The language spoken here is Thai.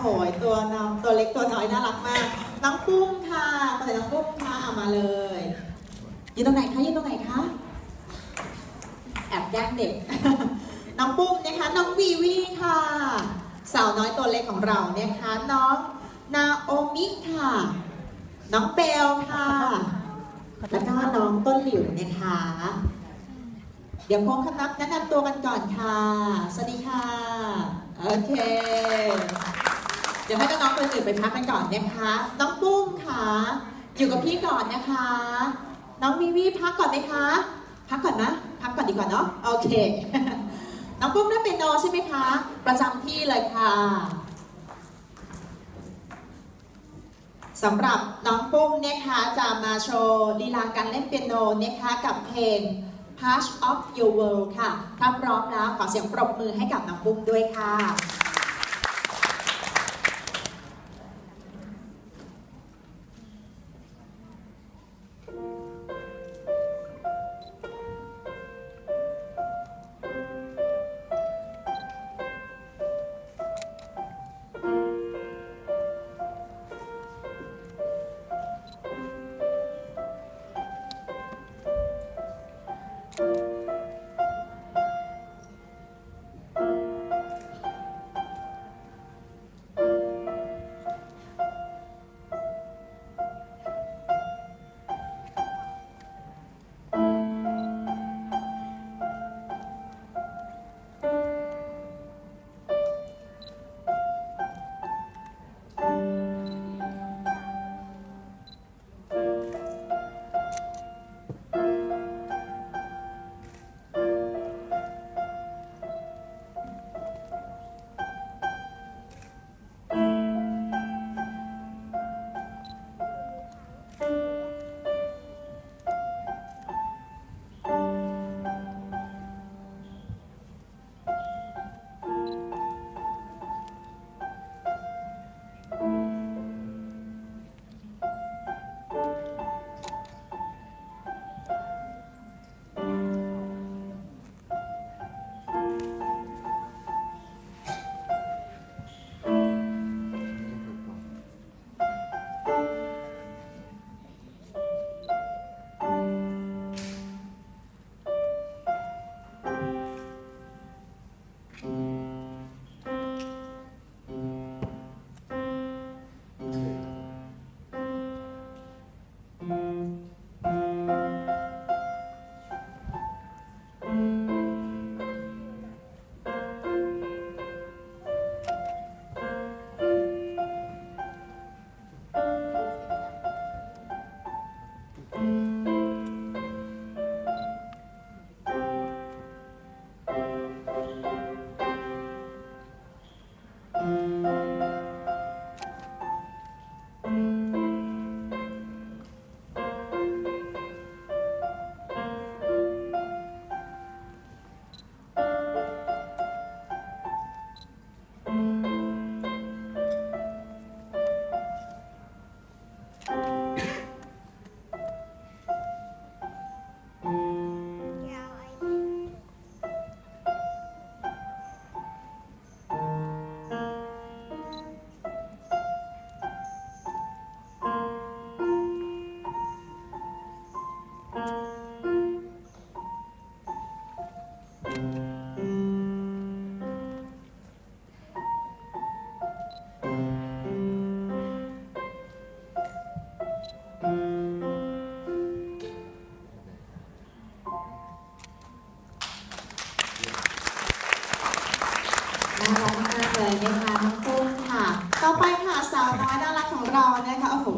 โหตัวน้องตัวเล็กตัวน้อยน่ารักมาก น้องปุ้มค่ะมาเลยน้องปุ้มค่ะเอามาเลยยืนตรงไหนคะยืนตรงไหนคะแอบแกล้งเด็ก น้องปุ้มนะคะน้องวีวีค่ะ สาวน้อยตัวเล็กของเรานะคะน้องนาโอมิค่ะ น้องเบลค่ะ แล้วก็น้องต้นหลิวนะคะ เดี๋ยวโค้งคณับแนะนำตัวกันก่อนค่ะ สวัสดีค่ะ โอเค เดี๋ยวให้น้องๆคนอื่นไปพักกันก่อนนะคะ น้องปุ้มค่ะ อยู่กับพี่ก่อนนะคะ น้องวีวีพักก่อนไหมคะ พักก่อนนะ พักก่อนดีกว่าเนาะ โอเค น้องปุ้มเล่นเปียโนใช่ไหมคะ ประจำที่เลยค่ะสำหรับน้องปุ้มนะคะจะมาโชว์ลีลาการเล่นเปียโนนะคะกับเพลง Patch of Your World ค่ะ ถ้าพร้อมแล้วขอเสียงปรบมือให้กับน้องปุ้มด้วยค่ะ น่ารักมากเลยนะคะน้องปุ้มค่ะ ต่อไปค่ะสาวน้อยน่ารักของเรานะคะโอ้โห